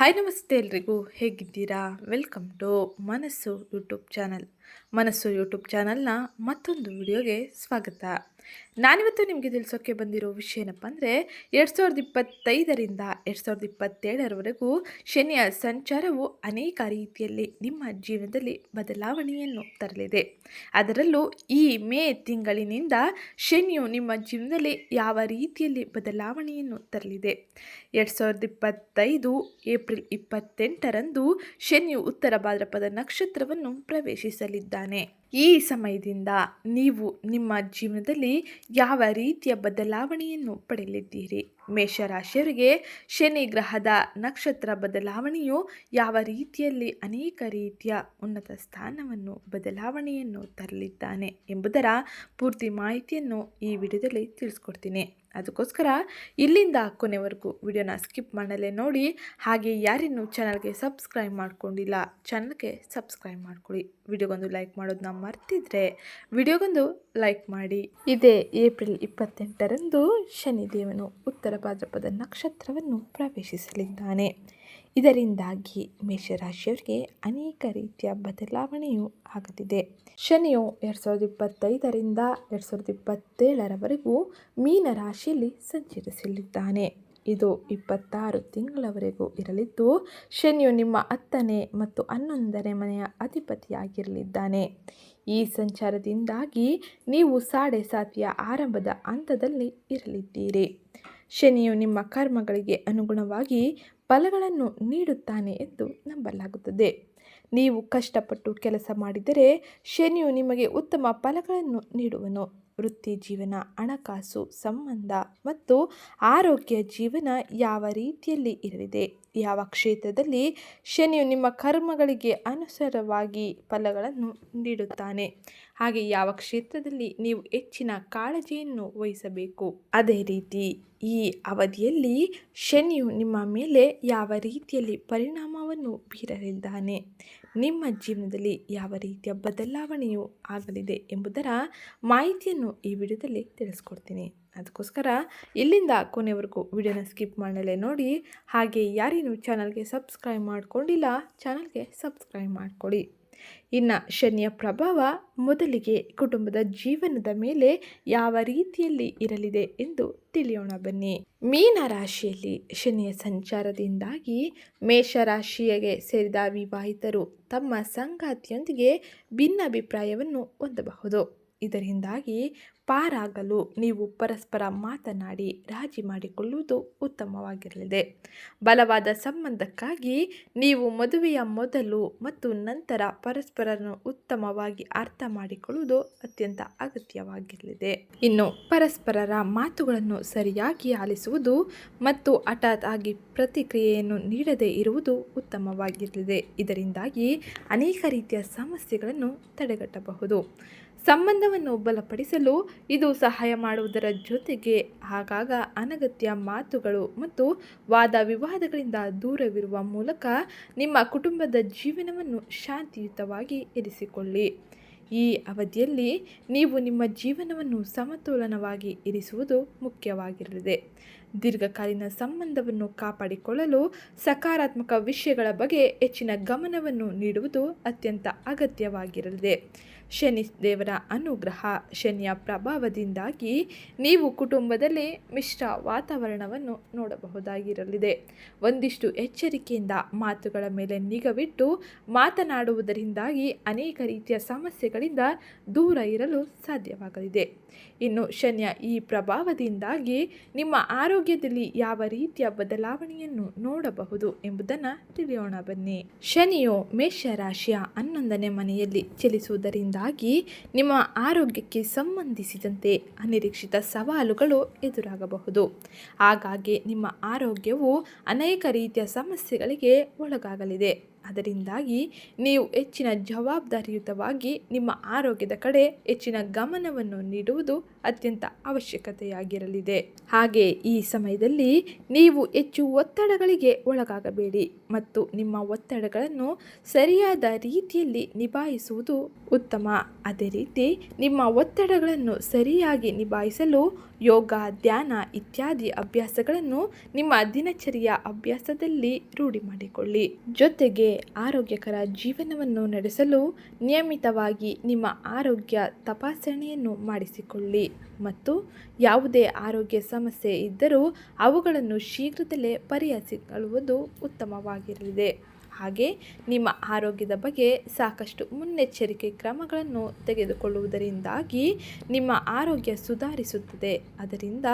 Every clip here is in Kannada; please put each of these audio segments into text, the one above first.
ಹಾಯ್ ನಮಸ್ತೆ ಎಲ್ರಿಗೂ. ಹೇಗಿದ್ದೀರಾ? Welcome to Manassu YouTube channel Manassu YouTube ಚಾನಲ್ನ ಮತ್ತೊಂದು ವಿಡಿಯೋಗೆ ಸ್ವಾಗತ. ನಾನಿವತ್ತು ನಿಮಗೆ ತಿಳಿಸೋಕ್ಕೆ ಬಂದಿರೋ ವಿಷಯ ಏನಪ್ಪ ಅಂದರೆ, ಎರಡು ಸಾವಿರದ ಇಪ್ಪತ್ತೈದರಿಂದ ಎರಡು ಸಾವಿರದ ಇಪ್ಪತ್ತೇಳರವರೆಗೂ ಶನಿಯ ಸಂಚಾರವು ಅನೇಕ ರೀತಿಯಲ್ಲಿ ನಿಮ್ಮ ಜೀವನದಲ್ಲಿ ಬದಲಾವಣೆಯನ್ನು ತರಲಿದೆ. ಅದರಲ್ಲೂ ಈ ಮೇ ತಿಂಗಳಿನಿಂದ ಶನಿಯು ನಿಮ್ಮ ಜೀವನದಲ್ಲಿ ಯಾವ ರೀತಿಯಲ್ಲಿ ಬದಲಾವಣೆಯನ್ನು ತರಲಿದೆ. ಎರಡು ಸಾವಿರದ ಇಪ್ಪತ್ತೈದು ಏಪ್ರಿಲ್ ಇಪ್ಪತ್ತೆಂಟರಂದು ಶನಿಯು ಉತ್ತರ ಭಾದ್ರಪದ ನಕ್ಷತ್ರವನ್ನು ಪ್ರವೇಶಿಸಲಿದ್ದಾನೆ ಈ ಸಮಯದಿಂದ ನೀವು ನಿಮ್ಮ ಜೀವನದಲ್ಲಿ ಯಾವ ರೀತಿಯ ಬದಲಾವಣೆಯನ್ನು ಪಡೆಯಲಿದ್ದೀರಿ? ಮೇಷರಾಶಿಯವರಿಗೆ ಶನಿ ಗ್ರಹದ ನಕ್ಷತ್ರ ಬದಲಾವಣೆಯು ಯಾವ ರೀತಿಯಲ್ಲಿ ಅನೇಕ ರೀತಿಯ ಉನ್ನತ ಸ್ಥಾನವನ್ನು ಬದಲಾವಣೆಯನ್ನು ತರಲಿದ್ದಾನೆ ಎಂಬುದರ ಪೂರ್ತಿ ಮಾಹಿತಿಯನ್ನು ಈ ವಿಡಿಯೋದಲ್ಲಿ ತಿಳಿಸ್ಕೊಡ್ತೀನಿ. ಅದಕ್ಕೋಸ್ಕರ ಇಲ್ಲಿಂದ ಕೊನೆವರೆಗೂ ವಿಡಿಯೋನ ಸ್ಕಿಪ್ ಮಾಡಲೇ ನೋಡಿ, ಹಾಗೆ ಯಾರಿನ್ನೂ ಚಾನಲ್ಗೆ ಸಬ್ಸ್ಕ್ರೈಬ್ ಮಾಡ್ಕೊಂಡಿಲ್ಲ, ಚಾನಲ್ಗೆ ಸಬ್ಸ್ಕ್ರೈಬ್ ಮಾಡ್ಕೊಳ್ಳಿ. ವಿಡಿಯೋಗೊಂದು ಲೈಕ್ ಮಾಡೋದನ್ನ ಮರ್ತಿದ್ರೆ ವಿಡಿಯೋಗೊಂದು ಲೈಕ್ ಮಾಡಿ. ಇದೇ ಏಪ್ರಿಲ್ ಇಪ್ಪತ್ತೆಂಟರಂದು ಶನಿದೇವನು ಉತ್ತರ ಭಾದ್ರಪದ ನಕ್ಷತ್ರವನ್ನು ಪ್ರವೇಶಿಸಲಿದ್ದಾನೆ. ಇದರಿಂದಾಗಿ ಮೇಷರಾಶಿಯವರಿಗೆ ಅನೇಕ ರೀತಿಯ ಬದಲಾವಣೆಯು ಆಗುತ್ತಿದೆ ಶನಿಯು ಎರಡು ಸಾವಿರದ ಇಪ್ಪತ್ತೈದರಿಂದ ಎರಡು ಸಾವಿರದ ಇಪ್ಪತ್ತೇಳರವರೆಗೂ ಮೀನರಾಶಿಯಲ್ಲಿ ಸಂಚರಿಸಲಿದ್ದಾನೆ. ಇದು ಇಪ್ಪತ್ತಾರು ತಿಂಗಳವರೆಗೂ ಇರಲಿದ್ದು, ಶನಿಯು ನಿಮ್ಮ ಹತ್ತನೇ ಮತ್ತು ಹನ್ನೊಂದನೇ ಮನೆಯ ಅಧಿಪತಿಯಾಗಿರಲಿದ್ದಾನೆ. ಈ ಸಂಚಾರದಿಂದಾಗಿ ನೀವು ಸಾಡೆ ಸಾತಿಯ ಆರಂಭದ ಹಂತದಲ್ಲಿ ಇರಲಿದ್ದೀರಿ. ಶನಿಯು ನಿಮ್ಮ ಕರ್ಮಗಳಿಗೆ ಅನುಗುಣವಾಗಿ ಫಲಗಳನ್ನು ನೀಡುತ್ತಾನೆ ಎಂದು ನಂಬಲಾಗುತ್ತದೆ. ನೀವು ಕಷ್ಟಪಟ್ಟು ಕೆಲಸ ಮಾಡಿದರೆ ಶನಿಯು ನಿಮಗೆ ಉತ್ತಮ ಫಲಗಳನ್ನು ನೀಡುವನು. ವೃತ್ತಿ ಜೀವನ, ಹಣಕಾಸು ಸಂಬಂಧ ಮತ್ತು ಆರೋಗ್ಯ ಜೀವನ ಯಾವ ರೀತಿಯಲ್ಲಿ ಇರಲಿದೆ? ಯಾವ ಕ್ಷೇತ್ರದಲ್ಲಿ ಶನಿಯು ನಿಮ್ಮ ಕರ್ಮಗಳಿಗೆ ಅನುಸಾರವಾಗಿ ಫಲಗಳನ್ನು ನೀಡುತ್ತಾನೆ? ಹಾಗೆ ಯಾವ ಕ್ಷೇತ್ರದಲ್ಲಿ ನೀವು ಹೆಚ್ಚಿನ ಕಾಳಜಿಯನ್ನು ವಹಿಸಬೇಕು? ಅದೇ ರೀತಿ ಈ ಅವಧಿಯಲ್ಲಿ ಶನಿಯು ನಿಮ್ಮ ಮೇಲೆ ಯಾವ ರೀತಿಯಲ್ಲಿ ಪರಿಣಾಮವನ್ನು ಬೀರಲಿದ್ದಾನೆ? ನಿಮ್ಮ ಜೀವನದಲ್ಲಿ ಯಾವ ರೀತಿಯ ಬದಲಾವಣೆಯು ಆಗಲಿದೆ ಎಂಬುದರ ಮಾಹಿತಿಯನ್ನು ಈ ವಿಡಿಯೋದಲ್ಲಿ ತಿಳಿಸ್ಕೊಡ್ತೀನಿ. ಅದಕ್ಕೋಸ್ಕರ ಇಲ್ಲಿಂದ ಕೊನೆವರೆಗೂ ವಿಡಿಯೋನ ಸ್ಕಿಪ್ ಮಾಡಲೇ ನೋಡಿ, ಹಾಗೆ ಯಾರೇನು ಚಾನಲ್ಗೆ ಸಬ್ಸ್ಕ್ರೈಬ್ ಮಾಡ್ಕೊಂಡಿಲ್ಲ, ಚಾನಲ್ಗೆ ಸಬ್ಸ್ಕ್ರೈಬ್ ಮಾಡ್ಕೊಳ್ಳಿ. ಇನ್ನು ಶನಿಯ ಪ್ರಭಾವ ಮೊದಲಿಗೆ ಕುಟುಂಬದ ಜೀವನದ ಮೇಲೆ ಯಾವ ರೀತಿಯಲ್ಲಿ ಇರಲಿದೆ ಎಂದು ತಿಳಿಯೋಣ ಬನ್ನಿ. ಮೀನ ರಾಶಿಯಲ್ಲಿ ಶನಿಯ ಸಂಚಾರದಿಂದಾಗಿ ಮೇಷರಾಶಿಯಗೆ ಸೇರಿದ ವಿವಾಹಿತರು ತಮ್ಮ ಸಂಗಾತಿಯೊಂದಿಗೆ ಭಿನ್ನಾಭಿಪ್ರಾಯವನ್ನು ಹೊಂದಬಹುದು. ಇದರಿಂದಾಗಿ ಪಾರಾಗಲು ನೀವು ಪರಸ್ಪರ ಮಾತನಾಡಿ ರಾಜಿ ಮಾಡಿಕೊಳ್ಳುವುದು ಉತ್ತಮವಾಗಿರಲಿದೆ. ಬಲವಾದ ಸಂಬಂಧಕ್ಕಾಗಿ ನೀವು ಮದುವೆಯ ಮೊದಲು ಮತ್ತು ನಂತರ ಪರಸ್ಪರನ್ನು ಉತ್ತಮವಾಗಿ ಅರ್ಥ ಮಾಡಿಕೊಳ್ಳುವುದು ಅತ್ಯಂತ ಅಗತ್ಯವಾಗಿರಲಿದೆ. ಇನ್ನು ಪರಸ್ಪರರ ಮಾತುಗಳನ್ನು ಸರಿಯಾಗಿ ಆಲಿಸುವುದು ಮತ್ತು ಹಠಾತ್ ಆಗಿ ಪ್ರತಿಕ್ರಿಯೆಯನ್ನು ನೀಡದೇ ಇರುವುದು ಉತ್ತಮವಾಗಿರಲಿದೆ. ಇದರಿಂದಾಗಿ ಅನೇಕ ರೀತಿಯ ಸಮಸ್ಯೆಗಳನ್ನು ತಡೆಗಟ್ಟಬಹುದು. ಸಂಬಂಧವನ್ನು ಬಲಪಡಿಸಲು ಇದು ಸಹಾಯ ಮಾಡುವುದರ ಜೊತೆಗೆ ಆಗಾಗ ಅನಗತ್ಯ ಮಾತುಗಳು ಮತ್ತು ವಾದ ವಿವಾದಗಳಿಂದ ದೂರವಿರುವ ಮೂಲಕ ನಿಮ್ಮ ಕುಟುಂಬದ ಜೀವನವನ್ನು ಶಾಂತಿಯುತವಾಗಿ ಇರಿಸಿಕೊಳ್ಳಿ. ಈ ಅವಧಿಯಲ್ಲಿ ನೀವು ನಿಮ್ಮ ಜೀವನವನ್ನು ಸಮತೋಲನವಾಗಿ ಇರಿಸುವುದು ಮುಖ್ಯವಾಗಿರಲಿದೆ ದೀರ್ಘಕಾಲೀನ ಸಂಬಂಧವನ್ನು ಕಾಪಾಡಿಕೊಳ್ಳಲು ಸಕಾರಾತ್ಮಕ ವಿಷಯಗಳ ಬಗ್ಗೆ ಹೆಚ್ಚಿನ ಗಮನವನ್ನು ನೀಡುವುದು ಅತ್ಯಂತ ಅಗತ್ಯವಾಗಿರಲಿದೆ. ಶನಿ ದೇವರ ಅನುಗ್ರಹ ಶನಿಯ ಪ್ರಭಾವದಿಂದಾಗಿ ನೀವು ಕುಟುಂಬದಲ್ಲಿ ಮಿಶ್ರ ವಾತಾವರಣವನ್ನು ನೋಡಬಹುದಾಗಿರಲಿದೆ. ಒಂದಿಷ್ಟು ಎಚ್ಚರಿಕೆಯಿಂದ ಮಾತುಗಳ ಮೇಲೆ ನಿಗವಿಟ್ಟು ಮಾತನಾಡುವುದರಿಂದಾಗಿ ಅನೇಕ ರೀತಿಯ ಸಮಸ್ಯೆಗಳಿಂದ ದೂರ ಇರಲು ಸಾಧ್ಯವಾಗಲಿದೆ. ಇನ್ನು ಶನಿಯ ಈ ಪ್ರಭಾವದಿಂದಾಗಿ ನಿಮ್ಮ ಆರೋಗ್ಯದಲ್ಲಿ ಯಾವ ರೀತಿಯ ಬದಲಾವಣೆಯನ್ನು ನೋಡಬಹುದು ಎಂಬುದನ್ನು ತಿಳಿಯೋಣ ಬನ್ನಿ. ಶನಿಯು ಮೇಷರಾಶಿಯ ಹನ್ನೊಂದನೇ ಮನೆಯಲ್ಲಿ ಚಲಿಸುವುದರಿಂದಾಗಿ ನಿಮ್ಮ ಆರೋಗ್ಯಕ್ಕೆ ಸಂಬಂಧಿಸಿದಂತೆ ಅನಿರೀಕ್ಷಿತ ಸವಾಲುಗಳು ಎದುರಾಗಬಹುದು. ಹಾಗಾಗಿ ನಿಮ್ಮ ಆರೋಗ್ಯವು ಅನೇಕ ರೀತಿಯ ಸಮಸ್ಯೆಗಳಿಗೆ ಒಳಗಾಗಲಿದೆ. ಅದರಿಂದಾಗಿ ನೀವು ಹೆಚ್ಚಿನ ಜವಾಬ್ದಾರಿಯುತವಾಗಿ ನಿಮ್ಮ ಆರೋಗ್ಯದ ಕಡೆ ಹೆಚ್ಚಿನ ಗಮನವನ್ನು ನೀಡುವುದು ಅತ್ಯಂತ ಅವಶ್ಯಕತೆಯಾಗಿರಲಿದೆ. ಹಾಗೆ ಈ ಸಮಯದಲ್ಲಿ ನೀವು ಹೆಚ್ಚು ಒತ್ತಡಗಳಿಗೆ ಒಳಗಾಗಬೇಡಿ ಮತ್ತು ನಿಮ್ಮ ಒತ್ತಡಗಳನ್ನು ಸರಿಯಾದ ರೀತಿಯಲ್ಲಿ ನಿಭಾಯಿಸುವುದು ಉತ್ತಮ. ಅದೇ ರೀತಿ ನಿಮ್ಮ ಒತ್ತಡಗಳನ್ನು ಸರಿಯಾಗಿ ನಿಭಾಯಿಸಲು ಯೋಗ, ಧ್ಯಾನ ಇತ್ಯಾದಿ ಅಭ್ಯಾಸಗಳನ್ನು ನಿಮ್ಮ ದಿನಚರಿಯ ಅಭ್ಯಾಸದಲ್ಲಿ ರೂಢಿ ಮಾಡಿಕೊಳ್ಳಿ. ಜೊತೆಗೆ ಆರೋಗ್ಯಕರ ಜೀವನವನ್ನು ನಡೆಸಲು ನಿಯಮಿತವಾಗಿ ನಿಮ್ಮ ಆರೋಗ್ಯ ತಪಾಸಣೆಯನ್ನು ಮಾಡಿಸಿಕೊಳ್ಳಿ. ಮತ್ತು ಯಾವುದೇ ಆರೋಗ್ಯ ಸಮಸ್ಯೆ ಇದ್ದರೂ ಅವುಗಳನ್ನು ಶೀಘ್ರದಲ್ಲೇ ಪರಿಹರಿಸಿಕೊಳ್ಳುವುದು ಉತ್ತಮವಾಗಿರಲಿದೆ. ಹಾಗೆ ನಿಮ್ಮ ಆರೋಗ್ಯದ ಬಗ್ಗೆ ಸಾಕಷ್ಟು ಮುನ್ನೆಚ್ಚರಿಕೆ ಕ್ರಮಗಳನ್ನು ತೆಗೆದುಕೊಳ್ಳುವುದರಿಂದಾಗಿ ನಿಮ್ಮ ಆರೋಗ್ಯ ಸುಧಾರಿಸುತ್ತದೆ. ಅದರಿಂದ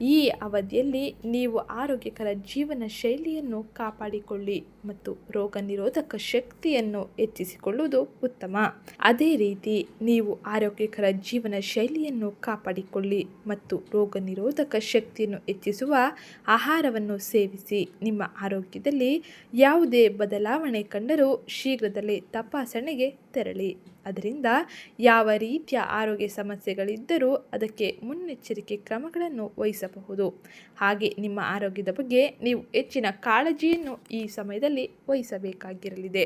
ಈ ಅವಧಿಯಲ್ಲಿ ನೀವು ಆರೋಗ್ಯಕರ ಜೀವನ ಶೈಲಿಯನ್ನು ಕಾಪಾಡಿಕೊಳ್ಳಿ ಮತ್ತು ರೋಗ ನಿರೋಧಕ ಶಕ್ತಿಯನ್ನು ಹೆಚ್ಚಿಸಿಕೊಳ್ಳುವುದು ಉತ್ತಮ. ಅದೇ ರೀತಿ ನೀವು ಆರೋಗ್ಯಕರ ಜೀವನ ಶೈಲಿಯನ್ನು ಕಾಪಾಡಿಕೊಳ್ಳಿ ಮತ್ತು ರೋಗ ನಿರೋಧಕ ಶಕ್ತಿಯನ್ನು ಹೆಚ್ಚಿಸುವ ಆಹಾರವನ್ನು ಸೇವಿಸಿ. ನಿಮ್ಮ ಆರೋಗ್ಯದಲ್ಲಿ ಯಾವುದೇ ಬದಲಾವಣೆ ಕಂಡರೂ ಶೀಘ್ರದಲ್ಲೇ ತಪಾಸಣೆಗೆ ತೆರಳಿ. ಅದರಿಂದ ಯಾವ ರೀತಿಯ ಆರೋಗ್ಯ ಸಮಸ್ಯೆಗಳಿದ್ದರೂ ಅದಕ್ಕೆ ಮುನ್ನೆಚ್ಚರಿಕೆ ಕ್ರಮಗಳನ್ನು ವಹಿಸಬಹುದು. ಹಾಗೆ ನಿಮ್ಮ ಆರೋಗ್ಯದ ಬಗ್ಗೆ ನೀವು ಹೆಚ್ಚಿನ ಕಾಳಜಿಯನ್ನು ಈ ಸಮಯದಲ್ಲಿ ವಹಿಸಬೇಕಾಗಿರಲಿದೆ.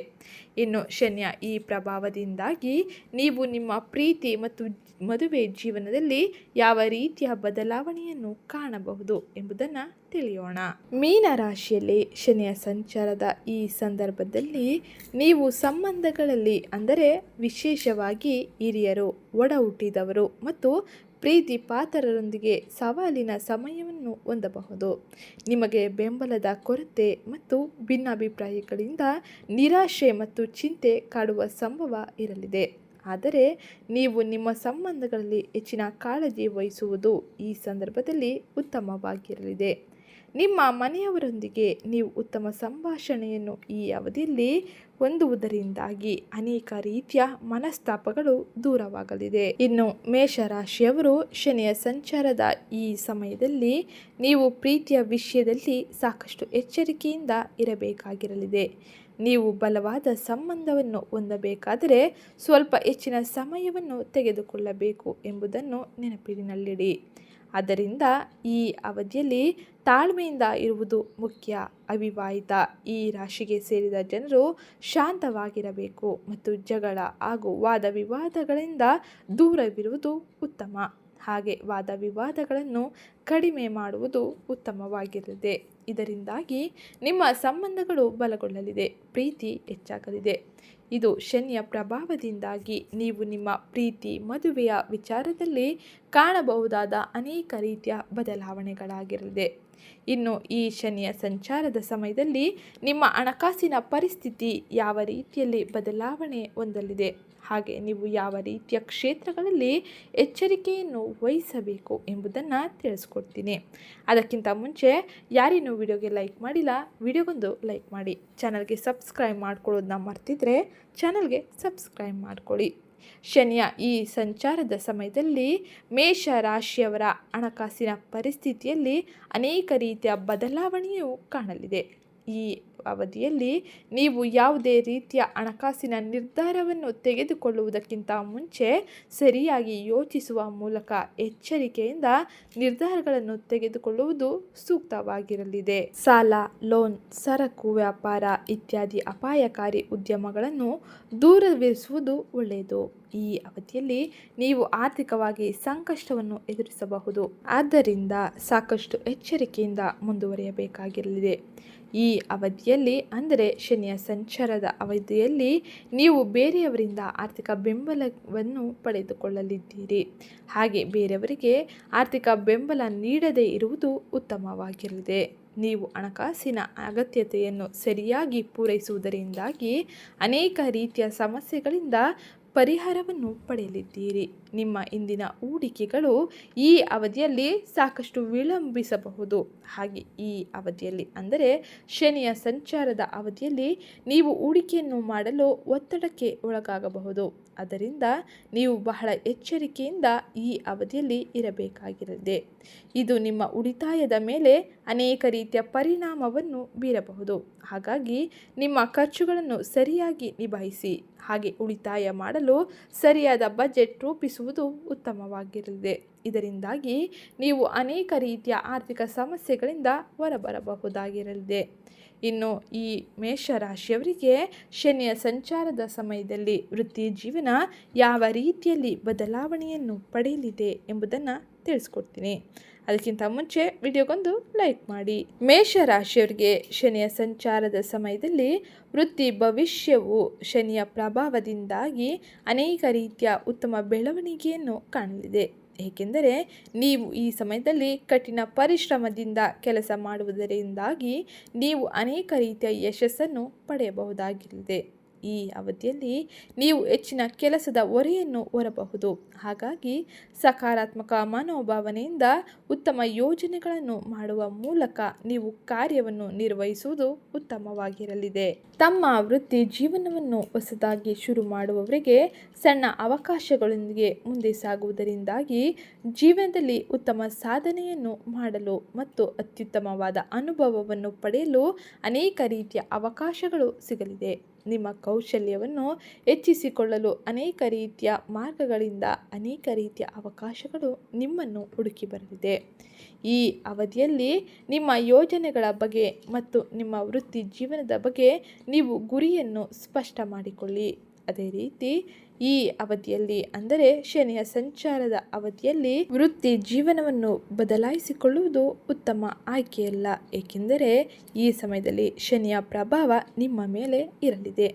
ಇನ್ನು ಶನಿಯ ಈ ಪ್ರಭಾವದಿಂದಾಗಿ ನೀವು ನಿಮ್ಮ ಪ್ರೀತಿ ಮತ್ತು ಮದುವೆ ಜೀವನದಲ್ಲಿ ಯಾವ ರೀತಿಯ ಬದಲಾವಣೆಯನ್ನು ಕಾಣಬಹುದು ಎಂಬುದನ್ನು ತಿಳಿಯೋಣ. ಮೀನ ರಾಶಿಯಲ್ಲಿ ಶನಿಯ ಸಂಚಾರದ ಈ ಸಂದರ್ಭದಲ್ಲಿ ನೀವು ಸಂಬಂಧಗಳಲ್ಲಿ ಅಂದರೆ ವಿಶೇಷವಾಗಿ ಹಿರಿಯರು, ಒಡ ಹುಟ್ಟಿದವರು ಮತ್ತು ಪ್ರೀತಿ ಪಾತ್ರರೊಂದಿಗೆ ಸವಾಲಿನ ಸಮಯವನ್ನು ಹೊಂದಬಹುದು. ನಿಮಗೆ ಬೆಂಬಲದ ಕೊರತೆ ಮತ್ತು ಭಿನ್ನಾಭಿಪ್ರಾಯಗಳಿಂದ ನಿರಾಶೆ ಮತ್ತು ಚಿಂತೆ ಕಾಡುವ ಸಂಭವ ಇರಲಿದೆ. ಆದರೆ ನೀವು ನಿಮ್ಮ ಸಂಬಂಧಗಳಲ್ಲಿ ಹೆಚ್ಚಿನ ಕಾಳಜಿ ವಹಿಸುವುದು ಈ ಸಂದರ್ಭದಲ್ಲಿ ಉತ್ತಮವಾಗಿರಲಿದೆ. ನಿಮ್ಮ ಮನೆಯವರೊಂದಿಗೆ ನೀವು ಉತ್ತಮ ಸಂಭಾಷಣೆಯನ್ನು ಈ ಅವಧಿಯಲ್ಲಿ ಹೊಂದುವುದರಿಂದಾಗಿ ಅನೇಕ ರೀತಿಯ ಮನಸ್ತಾಪಗಳು ದೂರವಾಗಲಿದೆ. ಇನ್ನು ಮೇಷರಾಶಿಯವರು ಶನಿಯ ಸಂಚಾರದ ಈ ಸಮಯದಲ್ಲಿ ನೀವು ಪ್ರೀತಿಯ ವಿಷಯದಲ್ಲಿ ಸಾಕಷ್ಟು ಎಚ್ಚರಿಕೆಯಿಂದ ಇರಬೇಕಾಗಿರಲಿದೆ. ನೀವು ಬಲವಾದ ಸಂಬಂಧವನ್ನು ಹೊಂದಬೇಕಾದರೆ ಸ್ವಲ್ಪ ಹೆಚ್ಚಿನ ಸಮಯವನ್ನು ತೆಗೆದುಕೊಳ್ಳಬೇಕು ಎಂಬುದನ್ನು ನೆನಪಿನಲ್ಲಿಡಿ. ಅದರಿಂದ ಈ ಅವಧಿಯಲ್ಲಿ ತಾಳ್ಮೆಯಿಂದ ಇರುವುದು ಮುಖ್ಯ. ಅವಿವಾಹಿತ ಈ ರಾಶಿಗೆ ಸೇರಿದ ಜನರು ಶಾಂತವಾಗಿರಬೇಕು ಮತ್ತು ಜಗಳ ಹಾಗೂ ವಾದ ವಿವಾದಗಳಿಂದ ದೂರವಿರುವುದು ಉತ್ತಮ. ಹಾಗೆ ವಾದ ವಿವಾದಗಳನ್ನು ಕಡಿಮೆ ಮಾಡುವುದು ಉತ್ತಮವಾಗಿರಲಿದೆ. ಇದರಿಂದಾಗಿ ನಿಮ್ಮ ಸಂಬಂಧಗಳು ಬಲಗೊಳ್ಳಲಿದೆ, ಪ್ರೀತಿ ಹೆಚ್ಚಾಗಲಿದೆ. ಇದು ಶನಿಯ ಪ್ರಭಾವದಿಂದಾಗಿ ನೀವು ನಿಮ್ಮ ಪ್ರೀತಿ ಮದುವೆಯ ವಿಚಾರದಲ್ಲಿ ಕಾಣಬಹುದಾದ ಅನೇಕ ರೀತಿಯ ಬದಲಾವಣೆಗಳಾಗಿರಲಿದೆ. ಇನ್ನು ಈ ಶನಿಯ ಸಂಚಾರದ ಸಮಯದಲ್ಲಿ ನಿಮ್ಮ ಹಣಕಾಸಿನ ಪರಿಸ್ಥಿತಿ ಯಾವ ರೀತಿಯಲ್ಲಿ ಬದಲಾವಣೆ ಹೊಂದಲಿದೆ? ಹಾಗೆ ನೀವು ಯಾವ ರೀತಿಯ ಕ್ಷೇತ್ರಗಳಲ್ಲಿ ಎಚ್ಚರಿಕೆಯನ್ನು ವಹಿಸಬೇಕು ಎಂಬುದನ್ನು ತಿಳಿಸ್ಕೊಡ್ತೀನಿ. ಅದಕ್ಕಿಂತ ಮುಂಚೆ ಯಾರೇನು ವಿಡಿಯೋಗೆ ಲೈಕ್ ಮಾಡಿಲ್ಲ, ವಿಡಿಯೋಗೊಂದು ಲೈಕ್ ಮಾಡಿ. ಚಾನಲ್ಗೆ ಸಬ್ಸ್ಕ್ರೈಬ್ ಮಾಡ್ಕೊಳ್ಳೋದನ್ನ ಮರ್ತಿದ್ರೆ ಚಾನಲ್ಗೆ ಸಬ್ಸ್ಕ್ರೈಬ್ ಮಾಡ್ಕೊಳ್ಳಿ. ಶನಿಯ ಈ ಸಂಚಾರದ ಸಮಯದಲ್ಲಿ ಮೇಷ ರಾಶಿಯವರ ಹಣಕಾಸಿನ ಪರಿಸ್ಥಿತಿಯಲ್ಲಿ ಅನೇಕ ರೀತಿಯ ಬದಲಾವಣೆಯು ಕಾಣಲಿದೆ. ಈ ಅವಧಿಯಲ್ಲಿ ನೀವು ಯಾವುದೇ ರೀತಿಯ ಹಣಕಾಸಿನ ನಿರ್ಧಾರವನ್ನು ತೆಗೆದುಕೊಳ್ಳುವುದಕ್ಕಿಂತ ಮುಂಚೆ ಸರಿಯಾಗಿ ಯೋಚಿಸುವ ಮೂಲಕ ಎಚ್ಚರಿಕೆಯಿಂದ ನಿರ್ಧಾರಗಳನ್ನು ತೆಗೆದುಕೊಳ್ಳುವುದು ಸೂಕ್ತವಾಗಿರಲಿದೆ. ಸಾಲ, ಲೋನ್, ಸರಕು, ವ್ಯಾಪಾರ ಇತ್ಯಾದಿ ಅಪಾಯಕಾರಿ ಉದ್ಯಮಗಳನ್ನು ದೂರವಿರಿಸುವುದು ಒಳ್ಳೆಯದು. ಈ ಅವಧಿಯಲ್ಲಿ ನೀವು ಆರ್ಥಿಕವಾಗಿ ಸಂಕಷ್ಟವನ್ನು ಎದುರಿಸಬಹುದು. ಆದ್ದರಿಂದ ಸಾಕಷ್ಟು ಎಚ್ಚರಿಕೆಯಿಂದ ಮುಂದುವರಿಯಬೇಕಾಗಿರಲಿದೆ. ಈ ಅವಧಿಯಲ್ಲಿ, ಅಂದರೆ ಶನಿಯ ಸಂಚಾರದ ಅವಧಿಯಲ್ಲಿ, ನೀವು ಬೇರೆಯವರಿಂದ ಆರ್ಥಿಕ ಬೆಂಬಲವನ್ನು ಪಡೆದುಕೊಳ್ಳಲಿದ್ದೀರಿ. ಹಾಗೆ ಬೇರೆಯವರಿಗೆ ಆರ್ಥಿಕ ಬೆಂಬಲ ನೀಡದೇ ಇರುವುದು ಉತ್ತಮವಾಗಿರಲಿದೆ. ನೀವು ಹಣಕಾಸಿನ ಅಗತ್ಯತೆಯನ್ನು ಸರಿಯಾಗಿ ಪೂರೈಸುವುದರಿಂದಾಗಿ ಅನೇಕ ರೀತಿಯ ಸಮಸ್ಯೆಗಳಿಂದ ಪರಿಹಾರವನ್ನು ಪಡೆಯಲಿದ್ದೀರಿ. ನಿಮ್ಮ ಇಂದಿನ ಹೂಡಿಕೆಗಳು ಈ ಅವಧಿಯಲ್ಲಿ ಸಾಕಷ್ಟು ವಿಳಂಬಿಸಬಹುದು. ಹಾಗೆ ಈ ಅವಧಿಯಲ್ಲಿ ಅಂದರೆ ಶನಿಯ ಸಂಚಾರದ ಅವಧಿಯಲ್ಲಿ ನೀವು ಹೂಡಿಕೆಯನ್ನು ಮಾಡಲು ಒತ್ತಡಕ್ಕೆ ಒಳಗಾಗಬಹುದು. ಅದರಿಂದ ನೀವು ಬಹಳ ಎಚ್ಚರಿಕೆಯಿಂದ ಈ ಅವಧಿಯಲ್ಲಿ ಇರಬೇಕಾಗಿರದೆ ಇದು ನಿಮ್ಮ ಉಳಿತಾಯದ ಮೇಲೆ ಅನೇಕ ರೀತಿಯ ಪರಿಣಾಮವನ್ನು ಬೀರಬಹುದು. ಹಾಗಾಗಿ ನಿಮ್ಮ ಖರ್ಚುಗಳನ್ನು ಸರಿಯಾಗಿ ನಿಭಾಯಿಸಿ. ಹಾಗೆ ಉಳಿತಾಯ ಮಾಡಲು ಸರಿಯಾದ ಬಜೆಟ್ ರೂಪಿಸುವುದು ಉತ್ತಮವಾಗಿರಲಿದೆ. ಇದರಿಂದಾಗಿ ನೀವು ಅನೇಕ ರೀತಿಯ ಆರ್ಥಿಕ ಸಮಸ್ಯೆಗಳಿಂದ ಹೊರಬರಬಹುದಾಗಿರಲಿದೆ. ಇನ್ನು ಈ ಮೇಷರಾಶಿಯವರಿಗೆ ಶನಿಯ ಸಂಚಾರದ ಸಮಯದಲ್ಲಿ ವೃತ್ತಿ ಜೀವನ ಯಾವ ರೀತಿಯಲ್ಲಿ ಬದಲಾವಣೆಯನ್ನು ಪಡೆಯಲಿದೆ ಎಂಬುದನ್ನು ತಿಳಿಸ್ಕೊಡ್ತೀನಿ. ಅದಕ್ಕಿಂತ ಮುಂಚೆ ವಿಡಿಯೋಗೊಂದು ಲೈಕ್ ಮಾಡಿ. ಮೇಷರಾಶಿಯವರಿಗೆ ಶನಿಯ ಸಂಚಾರದ ಸಮಯದಲ್ಲಿ ವೃತ್ತಿ ಭವಿಷ್ಯವು ಶನಿಯ ಪ್ರಭಾವದಿಂದಾಗಿ ಅನೇಕ ರೀತಿಯ ಉತ್ತಮ ಬೆಳವಣಿಗೆಯನ್ನು ಕಾಣಲಿದೆ. ಏಕೆಂದರೆ ನೀವು ಈ ಸಮಯದಲ್ಲಿ ಕಠಿಣ ಪರಿಶ್ರಮದಿಂದ ಕೆಲಸ ಮಾಡುವುದರಿಂದಾಗಿ ನೀವು ಅನೇಕ ರೀತಿಯ ಯಶಸ್ಸನ್ನು ಪಡೆಯಬಹುದಾಗಿರಲಿದೆ ಈ ಅವಧಿಯಲ್ಲಿ ನೀವು ಹೆಚ್ಚಿನ ಕೆಲಸದ ಹೊರೆಯನ್ನು ಹೊರಬಹುದು. ಹಾಗಾಗಿ ಸಕಾರಾತ್ಮಕ ಮನೋಭಾವನೆಯಿಂದ ಉತ್ತಮ ಯೋಜನೆಗಳನ್ನು ಮಾಡುವ ಮೂಲಕ ನೀವು ಕಾರ್ಯವನ್ನು ನಿರ್ವಹಿಸುವುದು ಉತ್ತಮವಾಗಿರಲಿದೆ. ತಮ್ಮ ವೃತ್ತಿ ಜೀವನವನ್ನು ಹೊಸದಾಗಿ ಶುರು ಮಾಡುವವರಿಗೆ ಸಣ್ಣ ಅವಕಾಶಗಳೊಂದಿಗೆ ಮುಂದೆ ಸಾಗುವುದರಿಂದಾಗಿ ಜೀವನದಲ್ಲಿ ಉತ್ತಮ ಸಾಧನೆಯನ್ನು ಮಾಡಲು ಮತ್ತು ಅತ್ಯುತ್ತಮವಾದ ಅನುಭವವನ್ನು ಪಡೆಯಲು ಅನೇಕ ರೀತಿಯ ಅವಕಾಶಗಳು ಸಿಗಲಿದೆ. ನಿಮ್ಮ ಕೌಶಲ್ಯವನ್ನು ಹೆಚ್ಚಿಸಿಕೊಳ್ಳಲು ಅನೇಕ ರೀತಿಯ ಮಾರ್ಗಗಳಿಂದ ಅನೇಕ ರೀತಿಯ ಅವಕಾಶಗಳು ನಿಮ್ಮನ್ನು ಹುಡುಕಿ ಬರಲಿದೆ. ಈ ಅವಧಿಯಲ್ಲಿ ನಿಮ್ಮ ಯೋಜನೆಗಳ ಬಗ್ಗೆ ಮತ್ತು ನಿಮ್ಮ ವೃತ್ತಿ ಜೀವನದ ಬಗ್ಗೆ ನೀವು ಗುರಿಯನ್ನು ಸ್ಪಷ್ಟ ಮಾಡಿಕೊಳ್ಳಿ. ಅದೇ ರೀತಿ ಈ ಅವಧಿಯಲ್ಲಿ, ಅಂದರೆ ಶನಿಯ ಸಂಚಾರದ ಅವಧಿಯಲ್ಲಿ, ವೃತ್ತಿ ಜೀವನವನ್ನು ಬದಲಾಯಿಸಿಕೊಳ್ಳುವುದು ಉತ್ತಮ ಆಯ್ಕೆಯಲ್ಲ. ಏಕೆಂದರೆ ಈ ಸಮಯದಲ್ಲಿ ಶನಿಯ ಪ್ರಭಾವ ನಿಮ್ಮ ಮೇಲೆ ಇರಲಿದೆ.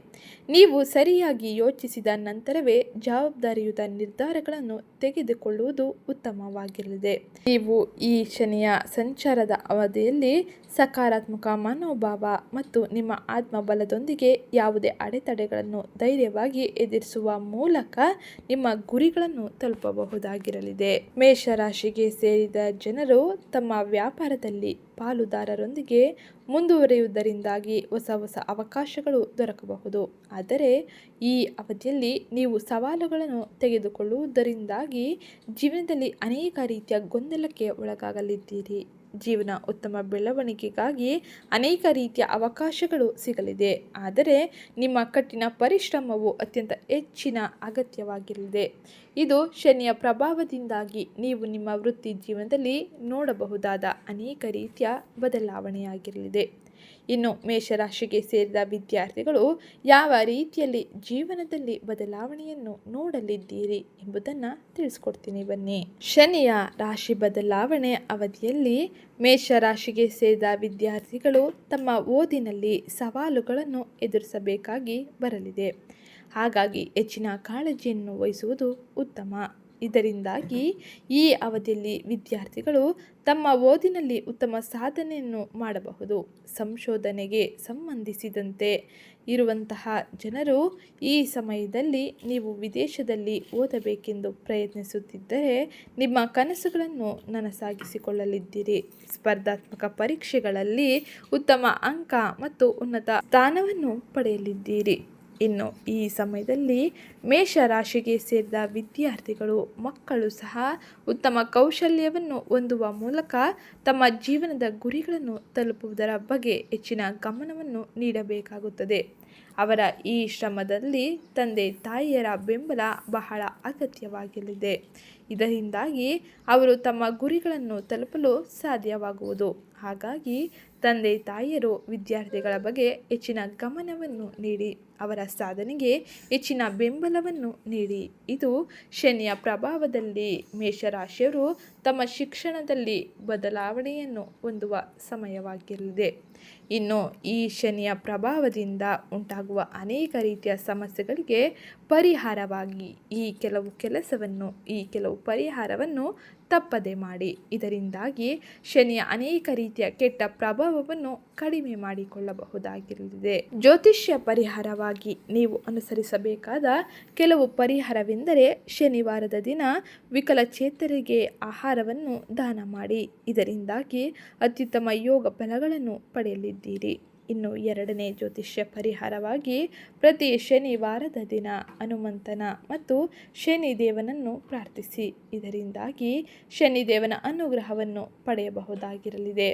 ನೀವು ಸರಿಯಾಗಿ ಯೋಚಿಸಿದ ನಂತರವೇ ಜವಾಬ್ದಾರಿಯುತ ನಿರ್ಧಾರಗಳನ್ನು ತೆಗೆದುಕೊಳ್ಳುವುದು ಉತ್ತಮವಾಗಿರಲಿದೆ. ನೀವು ಈ ಶನಿಯ ಸಂಚಾರದ ಅವಧಿಯಲ್ಲಿ ಸಕಾರಾತ್ಮಕ ಮನೋಭಾವ ಮತ್ತು ನಿಮ್ಮ ಆತ್ಮಬಲದೊಂದಿಗೆ ಯಾವುದೇ ಅಡೆತಡೆಗಳನ್ನು ಧೈರ್ಯವಾಗಿ ಎದುರಿಸುವ ಮೂಲಕ ನಿಮ್ಮ ಗುರಿಗಳನ್ನು ತಲುಪಬಹುದಾಗಿರಲಿದೆ. ಮೇಷರಾಶಿಗೆ ಸೇರಿದ ಜನರು ತಮ್ಮ ವ್ಯಾಪಾರದಲ್ಲಿ ಪಾಲುದಾರರೊಂದಿಗೆ ಮುಂದುವರಿಯುವುದರಿಂದಾಗಿ ಹೊಸ ಹೊಸ ಅವಕಾಶಗಳು ದೊರಕಬಹುದು. ಆದರೆ ಈ ಅವಧಿಯಲ್ಲಿ ನೀವು ಸವಾಲುಗಳನ್ನು ತೆಗೆದುಕೊಳ್ಳುವುದರಿಂದಾಗಿ ಜೀವನದಲ್ಲಿ ಅನೇಕ ರೀತಿಯ ಗೊಂದಲಕ್ಕೆ ಒಳಗಾಗಲಿದ್ದೀರಿ. ಜೀವನ ಉತ್ತಮ ಬೆಳವಣಿಗೆಗಾಗಿ ಅನೇಕ ರೀತಿಯ ಅವಕಾಶಗಳು ಸಿಗಲಿದೆ. ಆದರೆ ನಿಮ್ಮ ಕಠಿಣ ಪರಿಶ್ರಮವು ಅತ್ಯಂತ ಹೆಚ್ಚಿನ ಅಗತ್ಯವಾಗಿರಲಿದೆ. ಇದು ಶನಿಯ ಪ್ರಭಾವದಿಂದಾಗಿ ನೀವು ನಿಮ್ಮ ವೃತ್ತಿ ಜೀವನದಲ್ಲಿ ನೋಡಬಹುದಾದ ಅನೇಕ ರೀತಿಯ ಬದಲಾವಣೆಯಾಗಿರಲಿದೆ. ಇನ್ನು ಮೇಷರಾಶಿಗೆ ಸೇರಿದ ವಿದ್ಯಾರ್ಥಿಗಳು ಯಾವ ರೀತಿಯಲ್ಲಿ ಜೀವನದಲ್ಲಿ ಬದಲಾವಣೆಯನ್ನು ನೋಡಲಿದ್ದೀರಿ ಎಂಬುದನ್ನು ತಿಳಿಸ್ಕೊಡ್ತೀನಿ ಬನ್ನಿ. ಶನಿಯ ರಾಶಿ ಬದಲಾವಣೆ ಅವಧಿಯಲ್ಲಿ ಮೇಷರಾಶಿಗೆ ಸೇರಿದ ವಿದ್ಯಾರ್ಥಿಗಳು ತಮ್ಮ ಓದಿನಲ್ಲಿ ಸವಾಲುಗಳನ್ನು ಎದುರಿಸಬೇಕಾಗಿ ಬರಲಿದೆ. ಹಾಗಾಗಿ ಹೆಚ್ಚಿನ ಕಾಳಜಿಯನ್ನು ವಹಿಸುವುದು ಉತ್ತಮ. ಇದರಿಂದಾಗಿ ಈ ಅವಧಿಯಲ್ಲಿ ವಿದ್ಯಾರ್ಥಿಗಳು ತಮ್ಮ ಓದಿನಲ್ಲಿ ಉತ್ತಮ ಸಾಧನೆಯನ್ನು ಮಾಡಬಹುದು. ಸಂಶೋಧನೆಗೆ ಸಂಬಂಧಿಸಿದಂತೆ ಇರುವಂತಹ ಜನರು ಈ ಸಮಯದಲ್ಲಿ ನೀವು ವಿದೇಶದಲ್ಲಿ ಓದಬೇಕೆಂದು ಪ್ರಯತ್ನಿಸುತ್ತಿದ್ದರೆ ನಿಮ್ಮ ಕನಸುಗಳನ್ನು ನನಸಾಗಿಸಿಕೊಳ್ಳಲಿದ್ದೀರಿ. ಸ್ಪರ್ಧಾತ್ಮಕ ಪರೀಕ್ಷೆಗಳಲ್ಲಿ ಉತ್ತಮ ಅಂಕ ಮತ್ತು ಉನ್ನತ ಸ್ಥಾನವನ್ನು ಪಡೆಯಲಿದ್ದೀರಿ. ಇನ್ನು ಈ ಸಮಯದಲ್ಲಿ ಮೇಷರಾಶಿಗೆ ಸೇರಿದ ವಿದ್ಯಾರ್ಥಿಗಳು, ಮಕ್ಕಳು ಸಹ ಉತ್ತಮ ಕೌಶಲ್ಯವನ್ನು ಹೊಂದುವ ಮೂಲಕ ತಮ್ಮ ಜೀವನದ ಗುರಿಗಳನ್ನು ತಲುಪುವುದರ ಬಗ್ಗೆ ಹೆಚ್ಚಿನ ಗಮನವನ್ನು ನೀಡಬೇಕಾಗುತ್ತದೆ. ಅವರ ಈ ಶ್ರಮದಲ್ಲಿ ತಂದೆ ತಾಯಿಯರ ಬೆಂಬಲ ಬಹಳ ಅಗತ್ಯವಾಗಲಿದೆ ಇದರಿಂದಾಗಿ ಅವರು ತಮ್ಮ ಗುರಿಗಳನ್ನು ತಲುಪಲು ಸಾಧ್ಯವಾಗುವುದು. ಹಾಗಾಗಿ ತಂದೆ ತಾಯಿಯರು ವಿದ್ಯಾರ್ಥಿಗಳ ಬಗ್ಗೆ ಹೆಚ್ಚಿನ ಗಮನವನ್ನು ನೀಡಿ ಅವರ ಸಾಧನೆಗೆ ಹೆಚ್ಚಿನ ಬೆಂಬಲವನ್ನು ನೀಡಿ. ಇದು ಶನಿಯ ಪ್ರಭಾವದಲ್ಲಿ ಮೇಷರಾಶಿಯವರು ತಮ್ಮ ಶಿಕ್ಷಣದಲ್ಲಿ ಬದಲಾವಣೆಯನ್ನು ಹೊಂದುವ ಸಮಯವಾಗಿರಲಿದೆ. ಇನ್ನು ಈ ಶನಿಯ ಪ್ರಭಾವದಿಂದ ಉಂಟಾಗುವ ಅನೇಕ ರೀತಿಯ ಸಮಸ್ಯೆಗಳಿಗೆ ಪರಿಹಾರವಾಗಿ ಈ ಕೆಲವು ಕೆಲಸವನ್ನು, ಈ ಕೆಲವು ಪರಿಹಾರವನ್ನು ತಪ್ಪದೆ ಮಾಡಿ. ಇದರಿಂದಾಗಿ ಶನಿಯ ಅನೇಕ ರೀತಿಯ ಕೆಟ್ಟ ಪ್ರಭಾವವನ್ನು ಕಡಿಮೆ ಮಾಡಿಕೊಳ್ಳಬಹುದಾಗಿರಲಿದೆ ಜ್ಯೋತಿಷ್ಯ ಪರಿಹಾರವಾಗಿ ನೀವು ಅನುಸರಿಸಬೇಕಾದ ಕೆಲವು ಪರಿಹಾರವೆಂದರೆ ಶನಿವಾರದ ದಿನ ವಿಕಲಚೇತರಿಗೆ ಆಹಾರವನ್ನು ದಾನ ಮಾಡಿ. ಇದರಿಂದಾಗಿ ಅತ್ಯುತ್ತಮ ಯೋಗ ಫಲಗಳನ್ನು ಪಡೆಯಲಿದ್ದೀರಿ ಇನ್ನು ಎರಡನೇ ಜ್ಯೋತಿಷ್ಯ ಪರಿಹಾರವಾಗಿ ಪ್ರತಿ ಶನಿವಾರದ ದಿನ ಹನುಮಂತನ ಮತ್ತು ಶನಿದೇವನನ್ನು ಪ್ರಾರ್ಥಿಸಿ. ಇದರಿಂದಾಗಿ ಶನಿದೇವನ ಅನುಗ್ರಹವನ್ನು ಪಡೆಯಬಹುದಾಗಿರಲಿದೆ.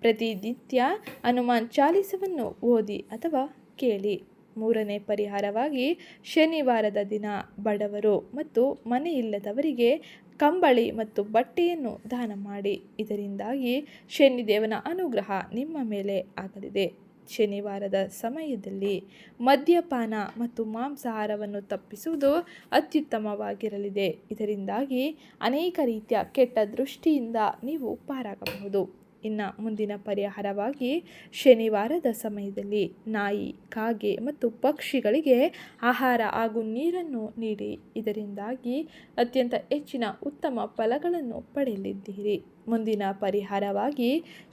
ಪ್ರತಿನಿತ್ಯ ಹನುಮಾನ್ ಚಾಲಿಸವನ್ನು ಓದಿ ಅಥವಾ ಕೇಳಿ. ಮೂರನೇ ಪರಿಹಾರವಾಗಿ ಶನಿವಾರದ ದಿನ ಬಡವರು ಮತ್ತು ಮನೆಯಿಲ್ಲದವರಿಗೆ ಕಂಬಳಿ ಮತ್ತು ಬಟ್ಟೆಯನ್ನು ದಾನ ಮಾಡಿ, ಇದರಿಂದಾಗಿ ಶನಿದೇವನ ಅನುಗ್ರಹ ನಿಮ್ಮ ಮೇಲೆ ಆಗಲಿದೆ. ಶನಿವಾರದ ಸಮಯದಲ್ಲಿ ಮದ್ಯಪಾನ ಮತ್ತು ಮಾಂಸಾಹಾರವನ್ನು ತಪ್ಪಿಸುವುದು ಅತ್ಯುತ್ತಮವಾಗಿರಲಿದೆ. ಇದರಿಂದಾಗಿ ಅನೇಕ ರೀತಿಯ ಕೆಟ್ಟ ದೃಷ್ಟಿಯಿಂದ ನೀವು ಪಾರಾಗಬಹುದು. ಇನ್ನು ಮುಂದಿನ ಪರಿಹಾರವಾಗಿ ಶನಿವಾರದ ಸಮಯದಲ್ಲಿ ನಾಯಿ, ಕಾಗೆ ಮತ್ತು ಪಕ್ಷಿಗಳಿಗೆ ಆಹಾರ ಹಾಗೂ ನೀರನ್ನು ನೀಡಿ. ಇದರಿಂದಾಗಿ ಅತ್ಯಂತ ಹೆಚ್ಚಿನ ಉತ್ತಮ ಫಲಗಳನ್ನು ಪಡೆಯಲಿದ್ದೀರಿ. ಮುಂದಿನ ಪರಿಹಾರವಾಗಿ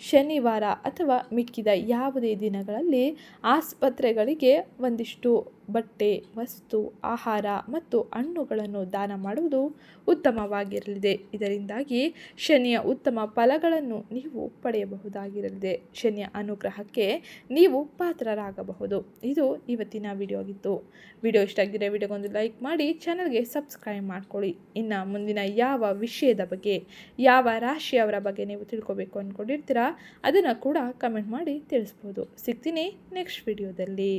ಶನಿವಾರ ಅಥವಾ ಮಿಕ್ಕಿದ ಯಾವುದೇ ದಿನಗಳಲ್ಲಿ ಆಸ್ಪತ್ರೆಗಳಿಗೆ ಒಂದಿಷ್ಟು ಬಟ್ಟೆ, ವಸ್ತು, ಆಹಾರ ಮತ್ತು ಹಣ್ಣುಗಳನ್ನು ದಾನ ಮಾಡುವುದು ಉತ್ತಮವಾಗಿರಲಿದೆ. ಇದರಿಂದಾಗಿ ಶನಿಯ ಉತ್ತಮ ಫಲಗಳನ್ನು ನೀವು ಪಡೆಯಬಹುದಾಗಿರಲಿದೆ. ಶನಿಯ ಅನುಗ್ರಹಕ್ಕೆ ನೀವು ಪಾತ್ರರಾಗಬಹುದು. ಇದು ಇವತ್ತಿನ ವಿಡಿಯೋ ಆಗಿತ್ತು ವಿಡಿಯೋ ಇಷ್ಟ ಆಗಿದ್ದರೆ ವಿಡಿಯೋಗೊಂದು ಲೈಕ್ ಮಾಡಿ, ಚಾನಲ್ಗೆ ಸಬ್ಸ್ಕ್ರೈಬ್ ಮಾಡಿಕೊಳ್ಳಿ. ಇನ್ನು ಮುಂದಿನ ಯಾವ ವಿಷಯದ ಬಗ್ಗೆ, ಯಾವ ರಾಶಿಯವರ ಬಗ್ಗೆ ನೀವು ತಿಳ್ಕೊಬೇಕು ಅಂದ್ಕೊಂಡಿರ್ತೀರಾ ಅದನ್ನು ಕೂಡ ಕಮೆಂಟ್ ಮಾಡಿ ತಿಳಿಸ್ಬೋದು. ಸಿಗ್ತೀನಿ ನೆಕ್ಸ್ಟ್ ವಿಡಿಯೋದಲ್ಲಿ